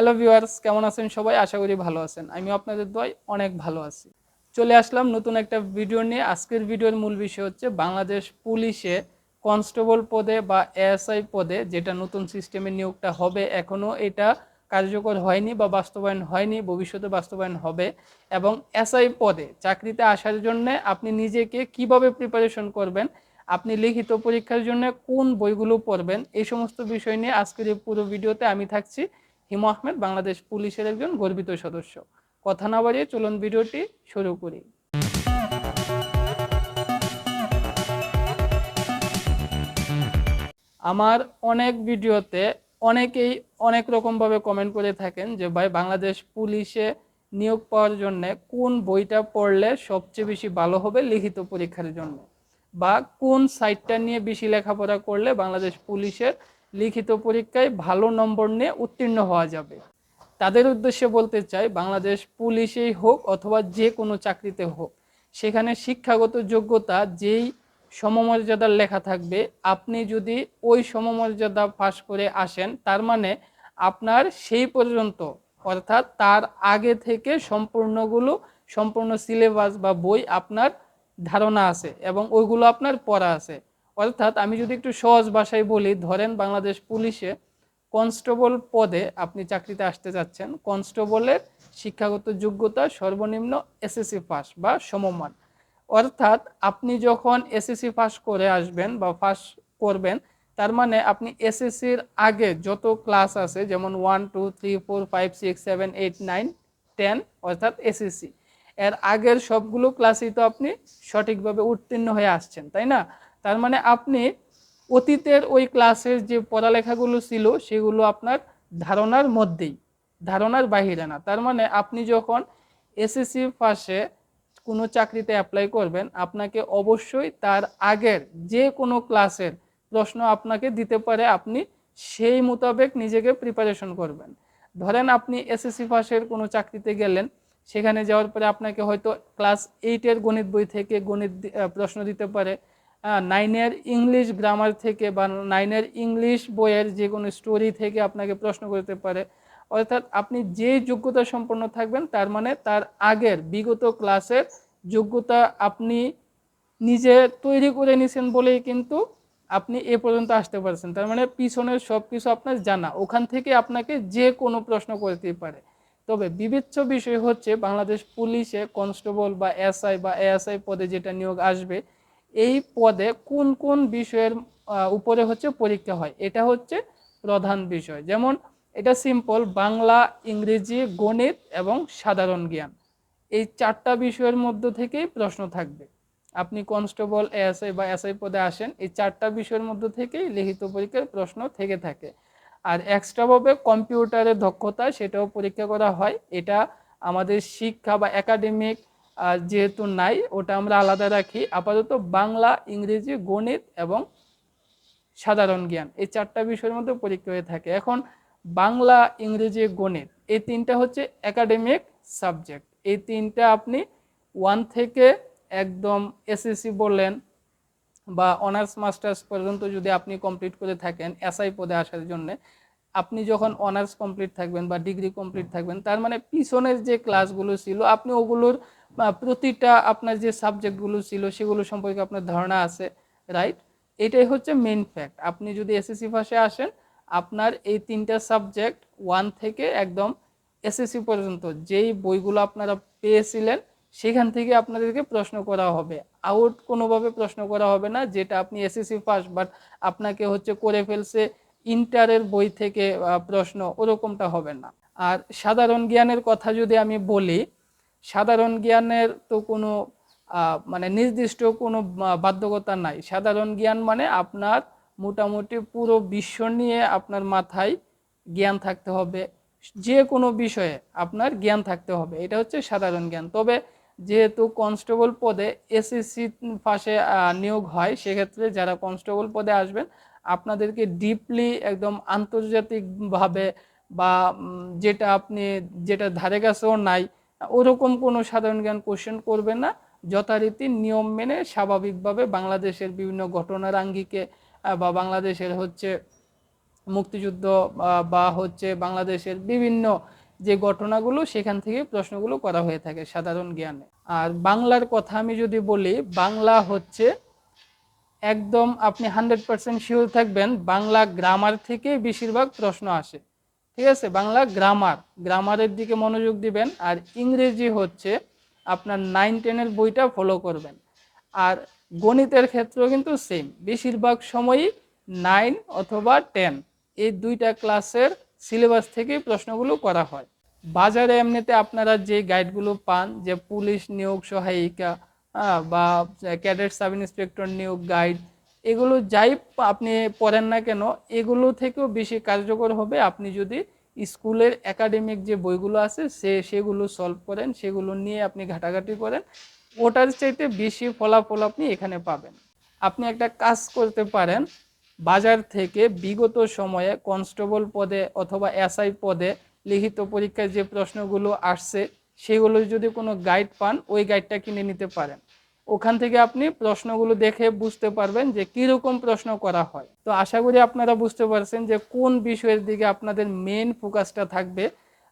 Hello viewers, কেমন আছেন সবাই? আশা করি ভালো আছেন। আমি আপনাদের দয় অনেক ভালো আছি। চলে আসলাম নতুন একটা ভিডিও নিয়ে। আজকের ভিডিওর মূল বিষয় হচ্ছে বাংলাদেশ পুলিশে কনস্টেবল পদে বা এএসআই পদে যেটা নতুন সিস্টেমে নিয়োগটা হবে এখনও এটা কার্যকর হয়নি বা বাস্তবায়ন হয়নি, ভবিষ্যতে বাস্তবায়ন হবে এবং এসআই পদে চাকরিতে আসার জন্য আপনি নিজেকে কীভাবে প্রিপারেশন করবেন, আপনি লিখিত পরীক্ষার জন্য কোন বইগুলো পড়বেন, এই সমস্ত বিষয় নিয়ে আজকের এই পুরো ভিডিওতে আমি থাকছি। হিমু আহমেদ, বাংলাদেশ পুলিশের একজন গর্বিত সদস্য। কথা না বাড়িয়ে চলুন ভিডিওটি শুরু করি। আমার অনেক ভিডিওতে অনেকেই অনেক রকমভাবে কমেন্ট করে থাকেন যে, ভাই, বাংলাদেশ পুলিশে নিয়োগ পাওয়ার জন্য কোন বইটা পড়লে সবচেয়ে বেশি ভালো হবে লিখিত পরীক্ষার জন্য? বা কোন সাইটটা নিয়ে বেশি লেখাপড়া করলে বাংলাদেশ পুলিশের লিখিত পরীক্ষায় ভালো নম্বর নিয়ে উত্তীর্ণ হওয়া যাবে। তাদের উদ্দেশ্যে বলতে চাই, বাংলাদেশ পুলিশেই হোক অথবা যে কোনো চাকরিতে হোক, সেখানে শিক্ষাগত যোগ্যতা যেই সমমর্যাদার লেখা থাকবে, আপনি যদি ওই সমমর্যাদা পাশ করে আসেন, তার মানে আপনার সেই পর্যন্ত, অর্থাৎ তার আগে থেকে সম্পূর্ণগুলো, সম্পূর্ণ সিলেবাস বা বই আপনার ধারণা আছে এবং ওইগুলো আপনার পড়া আছে। অর্থাৎ আমি যদি একটু সহজ ভাষায় বলি, ধরেন বাংলাদেশ পুলিশে কনস্টেবল পদে আপনি চাকরিতে আসতে যাচ্ছেন। কনস্টেবলের শিক্ষাগত যোগ্যতা সর্বনিম্ন এসএসসি পাস বা সমমান। অর্থাৎ আপনি যখন এসএসসি পাস করে আসবেন বা পাস করবেন, তার মানে আপনি এসএসসির আগে যত ক্লাস আছে, যেমন one two three four five six seven eight nine ten অর্থাৎ এসএসসি, এর আগের সবগুলো ক্লাসই তো আপনি সঠিকভাবে উত্তীর্ণ হয়ে আসছেন, তাই না? তার মানে আপনি অতীতের ওই ক্লাসের যে পড়ালেখাগুলো ছিল, সেগুলো আপনার ধারণার মধ্যেই, ধারণার বাহিরে না। তার মানে আপনি যখন এসএসসি পাশে কোনো চাকরিতে অ্যাপ্লাই করবেন, আপনাকে অবশ্যই তার আগের যে কোনো ক্লাসের প্রশ্ন আপনাকে দিতে পারে, আপনি সেই মোতাবেক নিজেকে প্রিপারেশন করবেন। ধরেন আপনি এসএসসি পাশের কোনো চাকরিতে গেলেন, সেখানে যাওয়ার পরে আপনাকে হয়তো ক্লাস এইটের গণিত বই থেকে গণিত প্রশ্ন দিতে পারে নাইনের ইংলিশ গ্রামার থেকে বা নাইনের ইংলিশ বইয়ের যে কোনো স্টোরি থেকে আপনাকে প্রশ্ন করতে পারে। অর্থাৎ আপনি যে যোগ্যতা সম্পন্ন থাকবেন, তার মানে তার আগের বিগত ক্লাসের যোগ্যতা আপনি নিজে তৈরি করে নিছেন বলেই কিন্তু আপনি এ পর্যন্ত আসতে পারছেন। তার মানে পিছনের সব কিছু আপনার জানা। ওখান থেকে আপনাকে যে কোনো প্রশ্ন করতেই পারে। তবে বিবেচ্য বিষয় হচ্ছে, বাংলাদেশ পুলিশে কনস্টেবল বা এসআই বা এএসআই পদে যেটা নিয়োগ আসবে এই পদে কোন কোন বিষয়ের উপরে হচ্ছে পরীক্ষা হয়? এটা হচ্ছে প্রধান বিষয়। যেমন এটা সিম্পল বাংলা, ইংরেজি, গণিত এবং সাধারণ জ্ঞান। এই চারটা বিষয়ের মধ্য থেকেই প্রশ্ন থাকবে। আপনি কনস্টেবল এএসআই বা এসআই পদে আসেন, এই চারটা বিষয়ের মধ্য থেকেই লিখিত পরীক্ষার প্রশ্ন থেকে থাকে। আর এক্সট্রাভাবে কম্পিউটারের দক্ষতা, সেটাও পরীক্ষা করা হয়। এটা আমাদের শিক্ষা বা একাডেমিক যেহেতু নাই, ওটা আমরা আলাদা রাখি। আপাতত বাংলা, ইংরেজি, গণিত এবং সাধারণ জ্ঞান, এই চারটা বিষয়ের মধ্যে পরীক্ষা হয়ে থাকে। এখন বাংলা, ইংরেজি, গণিত, এই তিনটা হচ্ছে একাডেমিক সাবজেক্ট এই তিনটা আপনি ওয়ান থেকে একদম এসএসসি বললেন বা অনার্স মাস্টার্স পর্যন্ত যদি আপনি কমপ্লিট করে থাকেন এসআই পদে আসার জন্য, আপনি যখন অনার্স কমপ্লিট থাকবেন বা ডিগ্রি কমপ্লিট থাকবেন, তার মানে পিছনের যে ক্লাসগুলো ছিল, আপনি ওগুলোর প্রতিটা আপনার যে সাবজেক্টগুলো ছিল, সেগুলো সম্পর্কে আপনার ধারণা আছে রাইট এটাই হচ্ছে মেন ফ্যাক্ট আপনি যদি এসএসসি পাশে আসেন, আপনার এই তিনটা সাবজেক্ট ওয়ান থেকে একদম এসএসসি পর্যন্ত যেই বইগুলো আপনারা পেয়েছিলেন, সেখান থেকে আপনাদেরকে প্রশ্ন করা হবে। আউট কোনোভাবে প্রশ্ন করা হবে না, যেটা আপনি এসএসসি পাস বাট আপনাকে হচ্ছে করে ফেলছে ইন্টারের বই থেকে প্রশ্ন, ওরকমটা হবে না। আর সাধারণ জ্ঞানের কথা যদি আমি বলি সাধারণ জ্ঞানের তো কোনো মানে নির্দিষ্ট কোনো বাধ্যকতা নাই। সাধারণ জ্ঞান মানে আপনার মোটামুটি পুরো বিশ্ব নিয়ে আপনার মাথায় জ্ঞান থাকতে হবে। যে কোনো বিষয়ে আপনার জ্ঞান থাকতে হবে। এটা হচ্ছে সাধারণ জ্ঞান। তবে যেহেতু কনস্টেবল পদে এসএসসি পাশে নিয়োগ হয়, সেক্ষেত্রে যারা কনস্টেবল পদে আসবেন, আপনাদেরকে ডিপলি একদম আন্তর্জাতিকভাবে বা যেটা আপনি, যেটা ধারে কাছেও নাই ওরকম কোনো সাধারণ জ্ঞান কোশ্চেন করবে না। যথারীতি নিয়ম মেনে স্বাভাবিকভাবে বাংলাদেশের বিভিন্ন ঘটনার আঙ্গিকে বা বাংলাদেশের হচ্ছে মুক্তিযুদ্ধ বা- হচ্ছে বাংলাদেশের বিভিন্ন যে ঘটনাগুলো, সেখান থেকে প্রশ্নগুলো করা হয়ে থাকে সাধারণ জ্ঞানে। আর বাংলার কথা আমি যদি বলি, বাংলা হচ্ছে একদম আপনি হান্ড্রেড পার্সেন্ট শিওর থাকবেন, বাংলা গ্রামার থেকে বেশিরভাগ প্রশ্ন আসে। ঠিক আছে? বাংলা গ্রামার গ্রামারের দিকে মনোযোগ দিবেন আর ইংরেজি হচ্ছে আপনার নাইন টেনের বইটা ফলো করবেন। আর গণিতের ক্ষেত্রেও কিন্তু সেম বেশিরভাগ সময়ই নাইন অথবা টেন এই দুইটা ক্লাসের সিলেবাস থেকেই প্রশ্নগুলো করা হয়। বাজারে এমনিতে আপনারা যে গাইডগুলো পান, যে পুলিশ নিয়োগ সহায়িকা বা ক্যাডেট সাব ইন্সপেক্টর নিয়োগ গাইড এগুলো যাই আপনি পড়েন না কেন, এগুলো থেকেও বেশি কার্যকর হবে আপনি যদি স্কুলের একাডেমিক যে বইগুলো আছে সে, সেগুলো সলভ করেন, সেগুলো নিয়ে আপনি ঘাটাঘাটি করেন, ওটার চাইতে বেশি ফলাফল আপনি এখানে পাবেন। আপনি একটা কাজ করতে পারেন, বাজার থেকে বিগত সময়ে কনস্টেবল পদে অথবা এসআই পদে লিখিত পরীক্ষায় যে প্রশ্নগুলো আসছে, সেগুলো যদি কোনো গাইড পান, ওই গাইডটা কিনে নিতে পারেন। ওখান থেকে আপনি প্রশ্নগুলো দেখে বুঝতে পারবেন যে কীরকম প্রশ্ন করা হয়। তো আশা করি আপনারা বুঝতে পারছেন যে কোন বিষয়ের দিকে আপনাদের মেন ফোকাসটা থাকবে।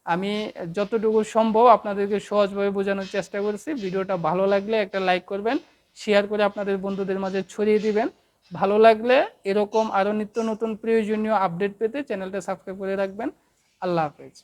আমি যতটুকু সম্ভব আপনাদেরকে সহজভাবে বোঝানোর চেষ্টা করছি। ভিডিওটা ভালো লাগলে একটা লাইক করবেন শেয়ার করে আপনাদের বন্ধুদের মাঝে ছড়িয়ে দিবেন। ভালো লাগলে এরকম আরও নিত্য নতুন প্রয়োজনীয় আপডেট পেতে চ্যানেলটা সাবস্ক্রাইব করে রাখবেন। আল্লাহ হাফেজ।